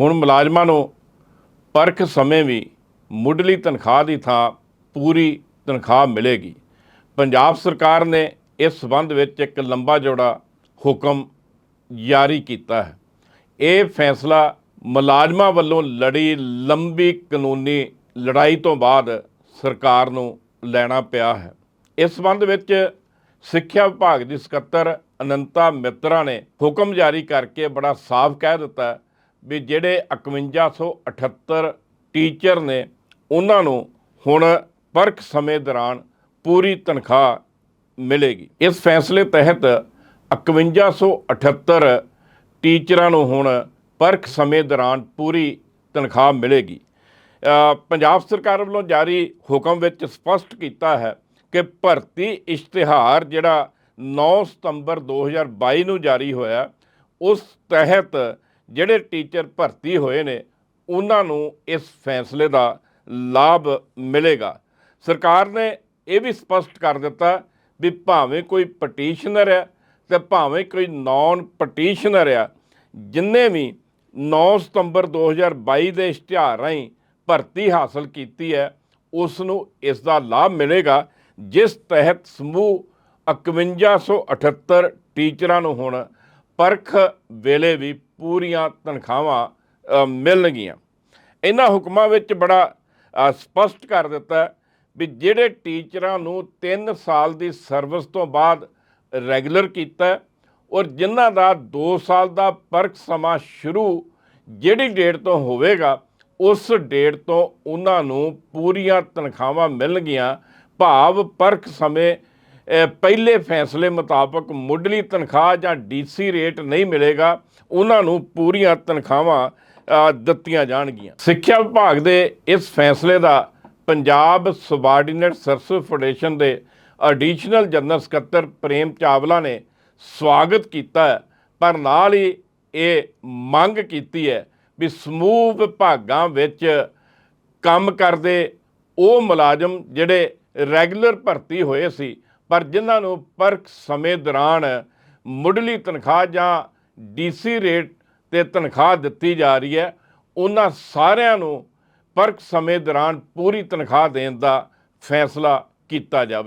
ਹੁਣ ਮੁਲਾਜ਼ਮਾਂ ਨੂੰ ਪਰਖ ਸਮੇਂ ਵੀ ਮੁੱਢਲੀ ਤਨਖਾਹ ਦੀ ਥਾਂ ਪੂਰੀ ਤਨਖਾਹ ਮਿਲੇਗੀ। ਪੰਜਾਬ ਸਰਕਾਰ ਨੇ ਇਸ ਸਬੰਧ ਵਿੱਚ ਇੱਕ ਲੰਬਾ ਜੋੜਾ ਹੁਕਮ ਜਾਰੀ ਕੀਤਾ ਹੈ। ਇਹ ਫੈਸਲਾ ਮੁਲਾਜ਼ਮਾਂ ਵੱਲੋਂ ਲੜੀ ਲੰਬੀ ਕਾਨੂੰਨੀ ਲੜਾਈ ਤੋਂ ਬਾਅਦ ਸਰਕਾਰ ਨੂੰ ਲੈਣਾ ਪਿਆ ਹੈ। ਇਸ ਸੰਬੰਧ ਵਿੱਚ ਸਿੱਖਿਆ ਵਿਭਾਗ ਦੀ ਸਕੱਤਰ ਅਨੰਤਾ ਮਿੱਤਰਾ ਨੇ ਹੁਕਮ ਜਾਰੀ ਕਰਕੇ ਬੜਾ ਸਾਫ਼ ਕਹਿ ਦਿੱਤਾ ਵੀ ਜਿਹੜੇ 5178 ਟੀਚਰ ਨੇ, ਉਹਨਾਂ ਨੂੰ ਹੁਣ ਪਰਖ ਸਮੇਂ ਦੌਰਾਨ ਪੂਰੀ ਤਨਖਾਹ ਮਿਲੇਗੀ। ਇਸ ਫੈਸਲੇ ਤਹਿਤ 5178 ਟੀਚਰਾਂ ਨੂੰ ਹੁਣ ਪਰਖ ਸਮੇਂ ਦੌਰਾਨ ਪੂਰੀ ਤਨਖਾਹ ਮਿਲੇਗੀ। ਪੰਜਾਬ ਸਰਕਾਰ ਵੱਲੋਂ ਜਾਰੀ ਹੁਕਮ ਵਿੱਚ ਸਪਸ਼ਟ ਕੀਤਾ ਹੈ ਕਿ ਭਰਤੀ ਇਸ਼ਤਿਹਾਰ ਜਿਹੜਾ 9 ਸਤੰਬਰ 2022 ਨੂੰ ਜਾਰੀ ਹੋਇਆ, ਉਸ ਤਹਿਤ ਜਿਹੜੇ ਟੀਚਰ ਭਰਤੀ ਹੋਏ ਨੇ, ਉਹਨਾਂ ਨੂੰ ਇਸ ਫੈਸਲੇ ਦਾ ਲਾਭ ਮਿਲੇਗਾ। ਸਰਕਾਰ ਨੇ ਇਹ ਵੀ ਸਪਸ਼ਟ ਕਰ ਦਿੱਤਾ ਵੀ ਭਾਵੇਂ ਕੋਈ ਪਟੀਸ਼ਨਰ ਹੈ ਤੇ ਭਾਵੇਂ ਕੋਈ ਨਾਨ ਪਟੀਸ਼ਨਰ ਆ ਜਿੰਨੇ ਵੀ 9 ਸਤੰਬਰ 2022 ਦੇ ਇਸ਼ਤਿਹਾਰ ਰਾਹੀਂ ਭਰਤੀ ਹਾਸਲ ਕੀਤੀ ਹੈ, ਉਸ ਨੂੰ ਇਸ ਦਾ ਲਾਭ ਮਿਲੇਗਾ, ਜਿਸ ਤਹਿਤ ਸਮੂਹ 5178 ਟੀਚਰਾਂ ਨੂੰ ਹੁਣ ਪਰਖ ਵੇਲੇ ਵੀ ਪੂਰੀਆਂ ਤਨਖਾਹਾਂ ਮਿਲਣਗੀਆਂ। ਇਹਨਾਂ ਹੁਕਮਾਂ ਵਿੱਚ ਬੜਾ ਅ, ਸਪਸ਼ਟ ਕਰ ਦਿੱਤਾ ਵੀ ਜਿਹੜੇ ਟੀਚਰਾਂ ਨੂੰ 3 ਸਾਲ ਦੀ ਸਰਵਿਸ ਤੋਂ ਬਾਅਦ ਰੈਗੂਲਰ ਕੀਤਾ ਔਰ ਜਿਨ੍ਹਾਂ ਦਾ 2 ਸਾਲ ਦਾ ਪਰਖ ਸਮਾਂ ਸ਼ੁਰੂ ਜਿਹੜੀ ਡੇਟ ਤੋਂ ਹੋਵੇਗਾ ਉਸ ਡੇਟ ਤੋਂ ਉਹਨਾਂ ਨੂੰ ਪੂਰੀਆਂ ਤਨਖਾਹਾਂ ਮਿਲਣਗੀਆਂ। ਭਾਵ ਪਰਖ ਸਮੇਂ ਪਹਿਲੇ ਫੈਸਲੇ ਮੁਤਾਬਕ ਮੁੱਢਲੀ ਤਨਖਾਹ ਜਾਂ ਡੀਸੀ ਰੇਟ ਨਹੀਂ ਮਿਲੇਗਾ, ਉਹਨਾਂ ਨੂੰ ਪੂਰੀਆਂ ਤਨਖਾਹਾਂ ਦਿੱਤੀਆਂ ਜਾਣਗੀਆਂ। ਸਿੱਖਿਆ ਵਿਭਾਗ ਦੇ ਇਸ ਫੈਸਲੇ ਦਾ ਪੰਜਾਬ ਸਬਾਰਡੀਨੇਟ ਸਰਵਿਸ ਫੈਡਰੇਸ਼ਨ ਦੇ ਐਡੀਸ਼ਨਲ ਜਨਰਲ ਸਕੱਤਰ ਪ੍ਰੇਮ ਚਾਵਲਾ ਨੇ ਸਵਾਗਤ ਕੀਤਾ ਪਰ ਨਾਲ ਹੀ ਇਹ ਮੰਗ ਕੀਤੀ ਹੈ ਵੀ ਸਮੂਹ ਵਿਭਾਗਾਂ ਵਿੱਚ ਕੰਮ ਕਰਦੇ ਉਹ ਮੁਲਾਜ਼ਮ ਜਿਹੜੇ ਰੈਗੂਲਰ ਭਰਤੀ ਹੋਏ ਸੀ ਪਰ ਜਿਨ੍ਹਾਂ ਨੂੰ ਪਰਖ ਸਮੇਂ ਦੌਰਾਨ ਮੁੱਢਲੀ ਤਨਖਾਹ ਜਾਂ ਡੀਸੀ ਰੇਟ ਤੇ ਤਨਖਾਹ ਦਿੱਤੀ ਜਾ ਰਹੀ ਹੈ, ਉਹਨਾਂ ਸਾਰਿਆਂ ਨੂੰ ਪਰਖ ਸਮੇਂ ਦੌਰਾਨ ਪੂਰੀ ਤਨਖਾਹ ਦੇਣ ਦਾ ਫੈਸਲਾ ਕੀਤਾ ਜਾਵੇ।